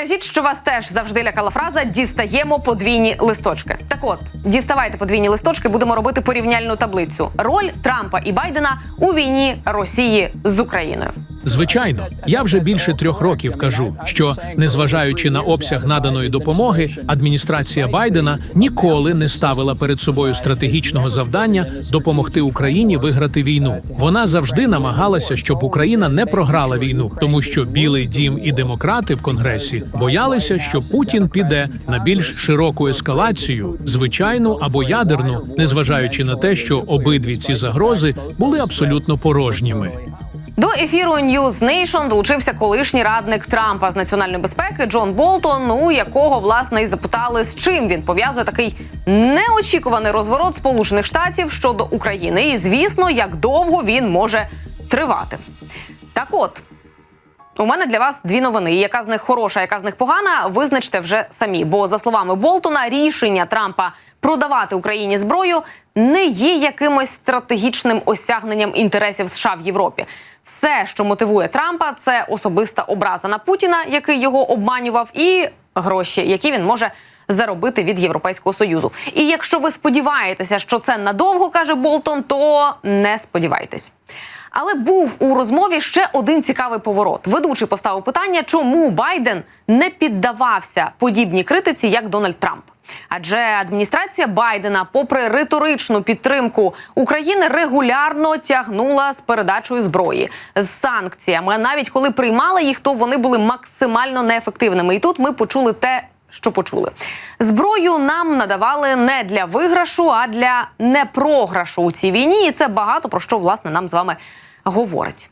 Скажіть, що вас теж завжди лякала фраза дістаємо подвійні листочки. Так от, діставайте подвійні листочки, будемо робити порівняльну таблицю. Роль Трампа і Байдена у війні Росії з Україною. Звичайно, я вже більше трьох років кажу, що незважаючи на обсяг наданої допомоги, адміністрація Байдена ніколи не ставила перед собою стратегічного завдання допомогти Україні виграти війну. Вона завжди намагалася, щоб Україна не програла війну, тому що Білий Дім і демократи в Конгресі боялися, що Путін піде на більш широку ескалацію, звичайну або ядерну, незважаючи на те, що обидві ці загрози були абсолютно порожніми. До ефіру News Nation долучився колишній радник Трампа з національної безпеки Джон Болтон, у якого власне і запитали, з чим він пов'язує такий неочікуваний розворот Сполучених Штатів щодо України, і звісно, як довго він може тривати. Так от. У мене для вас дві новини. Яка з них хороша, яка з них погана, визначте вже самі. Бо за словами Болтона, рішення Трампа продавати Україні зброю не є якимось стратегічним осягненням інтересів США в Європі. Все, що мотивує Трампа, це особиста образа на Путіна, який його обманював, і гроші, які він може заробити від Європейського союзу. І якщо ви сподіваєтеся, що це надовго каже Болтон, то не сподівайтесь. Але був у розмові ще один цікавий поворот. Ведучий поставив питання, чому Байден не піддавався подібній критиці, як Дональд Трамп. Адже адміністрація Байдена, попри риторичну підтримку України, регулярно тягнула з передачою зброї з санкціями. Навіть коли приймали їх, то вони були максимально неефективними. І тут ми почули те, що почули. Зброю нам надавали не для виграшу, а для непрограшу у цій війні. І це багато про що власне нам з вами говорить.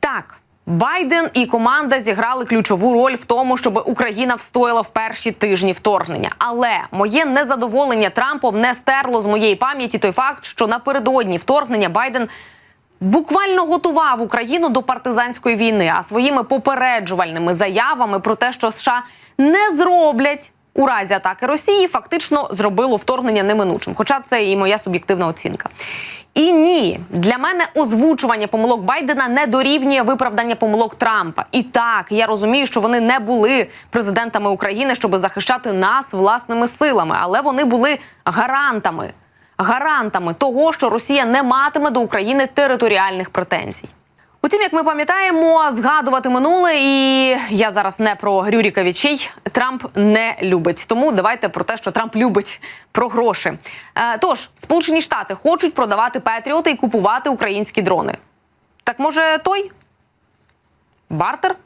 Так. Байден і команда зіграли ключову роль в тому, щоб Україна встояла в перші тижні вторгнення. Але моє незадоволення Трампом не стерло з моєї пам'яті той факт, що напередодні вторгнення Байден буквально готував Україну до партизанської війни, а своїми попереджувальними заявами про те, що США не зроблять у разі атаки Росії, фактично зробило вторгнення неминучим. Хоча це і моя суб'єктивна оцінка. І ні, для мене озвучування помилок Байдена не дорівнює виправдання помилок Трампа. І так, я розумію, що вони не були президентами України, щоб захищати нас власними силами, але вони були гарантами, гарантами того, що Росія не матиме до України територіальних претензій. Утім, як ми пам'ятаємо, згадувати минуле, і я зараз не про Грюріка Вічій, Трамп не любить. Тому давайте про те, що Трамп любить про гроші. Е, тож, Сполучені Штати хочуть продавати Петріоти і купувати українські дрони. Так може той? Бартер?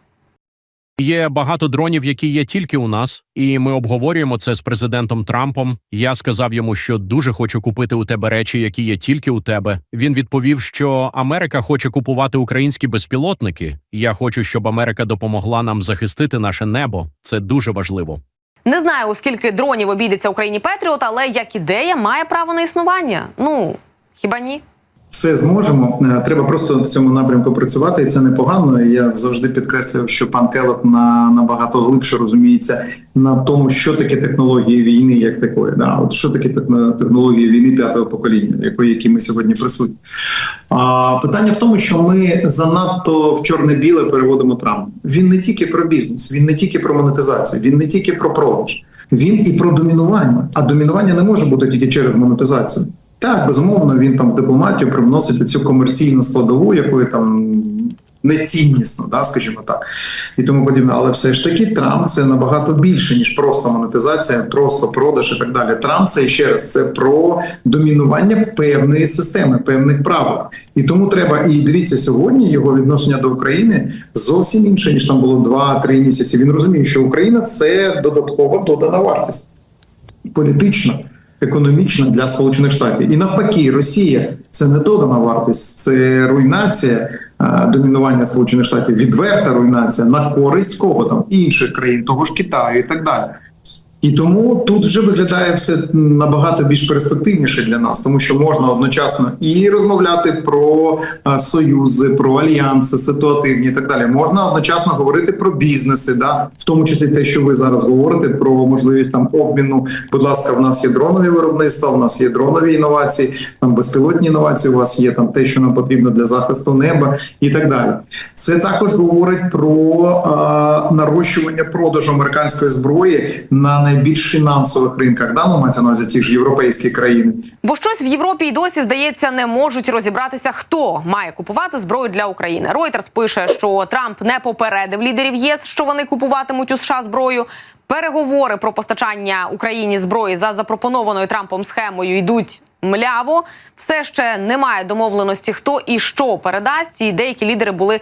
Є багато дронів, які є тільки у нас, і ми обговорюємо це з президентом Трампом. Я сказав йому, що дуже хочу купити у тебе речі, які є тільки у тебе. Він відповів, що Америка хоче купувати українські безпілотники. Я хочу, щоб Америка допомогла нам захистити наше небо. Це дуже важливо. Не знаю, у скільки дронів обійдеться Україні Петріот, але як ідея має право на існування. Ну хіба ні? Все зможемо. Е, Треба просто в цьому напрямку працювати, і це непогано. Я завжди підкреслював, що пан Келот на набагато глибше розуміється на тому, що таке технології війни, як такої. Да, от що таке техно- технології війни п'ятого покоління, якої які ми сьогодні присутні. А питання в тому, що ми занадто в чорне-біле переводимо Трамп. Він не тільки про бізнес, він не тільки про монетизацію, він не тільки про продаж, він і про домінування. А домінування не може бути тільки через монетизацію. Так, безумовно, він там в дипломатію привносить цю комерційну складову, якої там неціннісно, да, скажімо так, і тому подібне. Але все ж таки Трамп це набагато більше, ніж просто монетизація, просто продаж і так далі. Трамп це ще раз це про домінування певної системи, певних правил. І тому треба і дивіться сьогодні його відношення до України зовсім інше, ніж там було 2-3 місяці. Він розуміє, що Україна це додаткова додана вартість політична, економічна для Сполучених Штатів. І навпаки, Росія це не додана вартість, це руйнація домінування Сполучених Штатів, відверта руйнація на користь кого там інших країн, того ж Китаю і так далі. І тому тут вже виглядає все набагато більш перспективніше для нас, тому що можна одночасно і розмовляти про союзи, про альянси, ситуативні і так далі. Можна одночасно говорити про бізнеси, да, в тому числі те, що ви зараз говорите, про можливість там обміну. Будь ласка, в нас є дронові виробництва, в нас є дронові інновації, там безпілотні інновації. У вас є там те, що нам потрібно для захисту неба і так далі. Це також говорить про а, нарощування продажу американської зброї на найбільш фінансових ринках. Да, ну мається на увазі ті ж європейські країни. Бо щось в Європі й досі здається не можуть розібратися, хто має купувати зброю для України. Reuters пише, що Трамп не попередив лідерів ЄС, що вони купуватимуть у США зброю. Переговори про постачання Україні зброї за запропонованою Трампом схемою йдуть мляво. Все ще немає домовленості, хто і що передасть. І деякі лідери були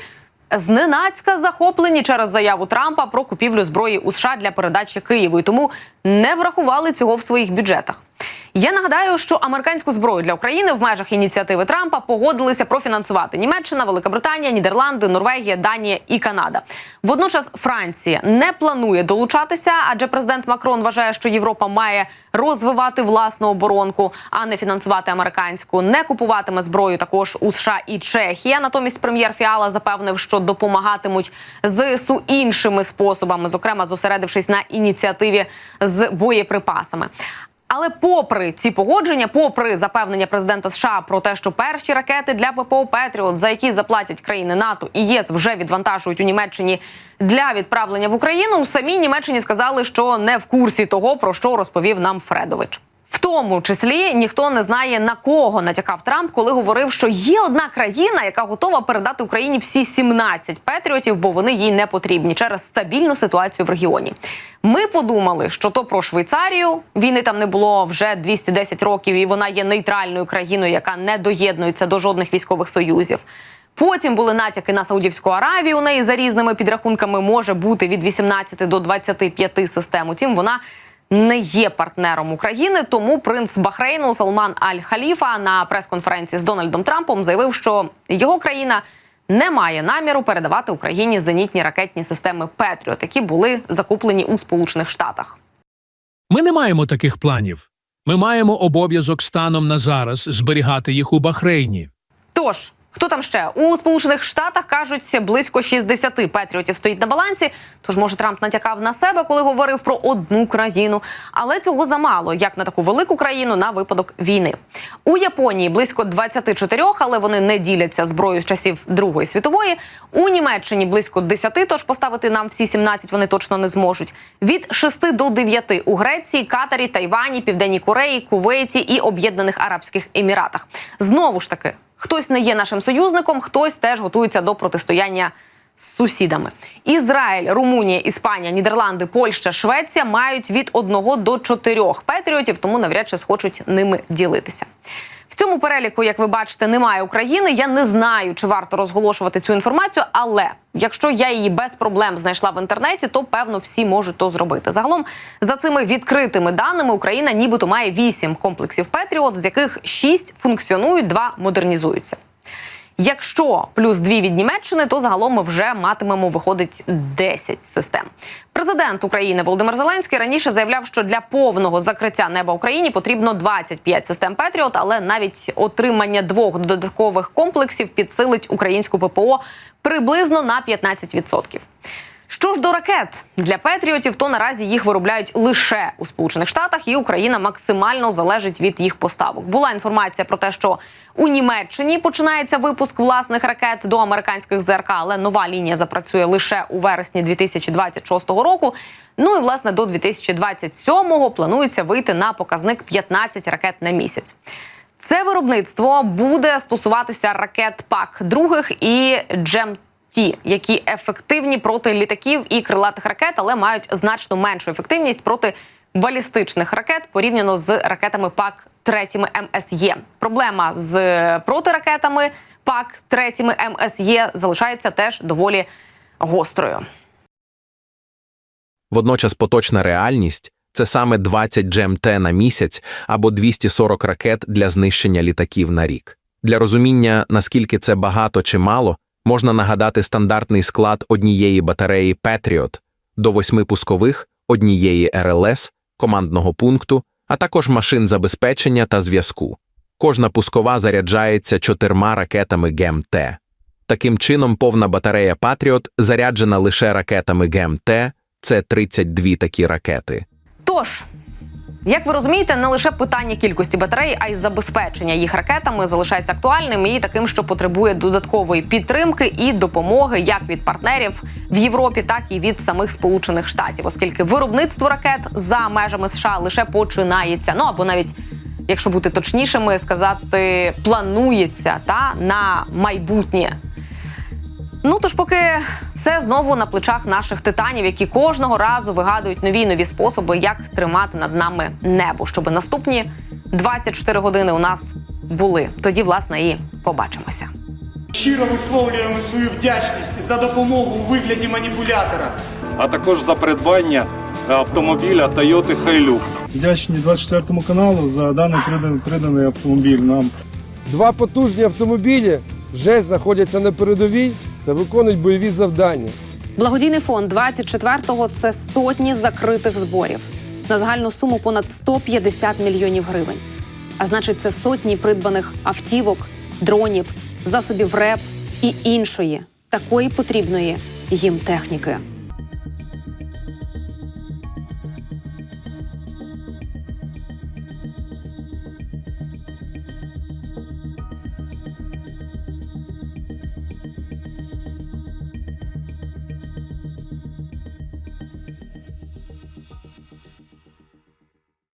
зненацька захоплені через заяву Трампа про купівлю зброї у США для передачі Києву. І тому не врахували цього в своїх бюджетах. Я нагадаю, що американську зброю для України в межах ініціативи Трампа погодилися профінансувати Німеччина, Велика Британія, Нідерланди, Норвегія, Данія і Канада. Водночас Франція не планує долучатися, адже президент Макрон вважає, що Європа має розвивати власну оборонку, а не фінансувати американську. Не купуватиме зброю також у США і Чехія. Натомість прем'єр Фіала запевнив, що допомагатимуть ЗСУ іншими способами, зокрема зосередившись на ініціативі з боєприпасами. Але попри ці погодження, попри запевнення президента США про те, що перші ракети для ППО Петріот, за які заплатять країни НАТО і ЄС, вже відвантажують у Німеччині для відправлення в Україну, у самій Німеччині сказали, що не в курсі того, про що розповів нам Фредович. В тому числі ніхто не знає на кого натякав Трамп, коли говорив, що є одна країна, яка готова передати Україні всі 17 патріотів, бо вони їй не потрібні через стабільну ситуацію в регіоні. Ми подумали, що то про Швейцарію війни там не було вже 210 років, і вона є нейтральною країною, яка не доєднується до жодних військових союзів. Потім були натяки на Саудівську Аравію. У неї за різними підрахунками може бути від 18 до 25 систем. Утім, вона не є партнером України. Тому принц Бахрейну Салман Аль-Халіфа на прес-конференції з Дональдом Трампом заявив, що його країна не має наміру передавати Україні зенітні ракетні системи Петріот, які були закуплені у Сполучених Штатах. Ми не маємо таких планів. Ми маємо обов'язок станом на зараз зберігати їх у Бахрейні. Тож, хто там ще у Сполучених Штатах кажуть, близько 60 патріотів стоїть на балансі. Тож, може, Трамп натякав на себе, коли говорив про одну країну. Але цього замало, як на таку велику країну на випадок війни. У Японії близько 24, але вони не діляться зброєю з часів Другої світової. У Німеччині близько 10, тож поставити нам всі 17 вони точно не зможуть. Від 6 до 9 у Греції, Катарі, Тайвані, Південній Кореї, Кувейті і Об'єднаних Арабських Еміратах. Знову ж таки, хтось не є нашим союзником, хтось теж готується до протистояння з сусідами. Ізраїль, Румунія, Іспанія, Нідерланди, Польща, Швеція мають від 1 до 4 патріотів, тому навряд чи схочуть ними ділитися. В цьому переліку, як ви бачите, немає України. Я не знаю, чи варто розголошувати цю інформацію, але якщо я її без проблем знайшла в інтернеті, то певно всі можуть то зробити. Загалом, за цими відкритими даними, Україна нібито має вісім комплексів Петріот, з яких шість функціонують, два модернізуються. Якщо плюс дві від Німеччини, то загалом ми вже матимемо виходить 10 систем. Президент України Володимир Зеленський раніше заявляв, що для повного закриття неба Україні потрібно 25 систем Петріот, але навіть отримання двох додаткових комплексів підсилить українську ППО приблизно на 15%. Що ж до ракет для Петріотів, то наразі їх виробляють лише у Сполучених Штатах, і Україна максимально залежить від їх поставок. Була інформація про те, що у Німеччині починається випуск власних ракет до американських ЗРК, але нова лінія запрацює лише у вересні 2026 року. Ну і власне до 2027-го планується вийти на показник 15 ракет на місяць. Це виробництво буде стосуватися ракет ПАК других і джем ті, які ефективні проти літаків і крилатих ракет, але мають значно меншу ефективність проти балістичних ракет порівняно з ракетами ПАК третіми МСЄ. Проблема з протиракетами ПАК третіми МСЄ залишається теж доволі гострою. Водночас поточна реальність це саме 20 GMT на місяць або 240 ракет для знищення літаків на рік. Для розуміння, наскільки це багато чи мало, можна нагадати стандартний склад однієї батареї Patriot до восьми пускових, однієї РЛС командного пункту, а також машин забезпечення та зв'язку. Кожна пускова заряджається чотирма ракетами ГЕМ-Т. Таким чином, повна батарея Патріот заряджена лише ракетами ГЕМ-Т, це 32 такі ракети. Тож, як ви розумієте, не лише питання кількості батарей, а й забезпечення їх ракетами залишається актуальним і таким, що потребує додаткової підтримки і допомоги як від партнерів в Європі, так і від самих Сполучених Штатів, оскільки виробництво ракет за межами США лише починається. Ну або навіть. Якщо бути точнішими, сказати планується та на майбутнє. Ну тож, поки все знову на плечах наших титанів, які кожного разу вигадують нові нові способи, як тримати над нами небо, щоб наступні 24 години у нас були. Тоді, власне, і побачимося. Щиро висловлюємо свою вдячність за допомогу у вигляді маніпулятора. а також за придбання автомобіля Toyota Hilux. Вдячні 24 каналу за даний приданий, приданий автомобіль нам. Два потужні автомобілі вже знаходяться на передовій та виконують бойові завдання. Благодійний фонд 24-го – це сотні закритих зборів на загальну суму понад 150 мільйонів гривень. А значить, це сотні придбаних автівок, дронів, засобів РЕП і іншої такої потрібної їм техніки.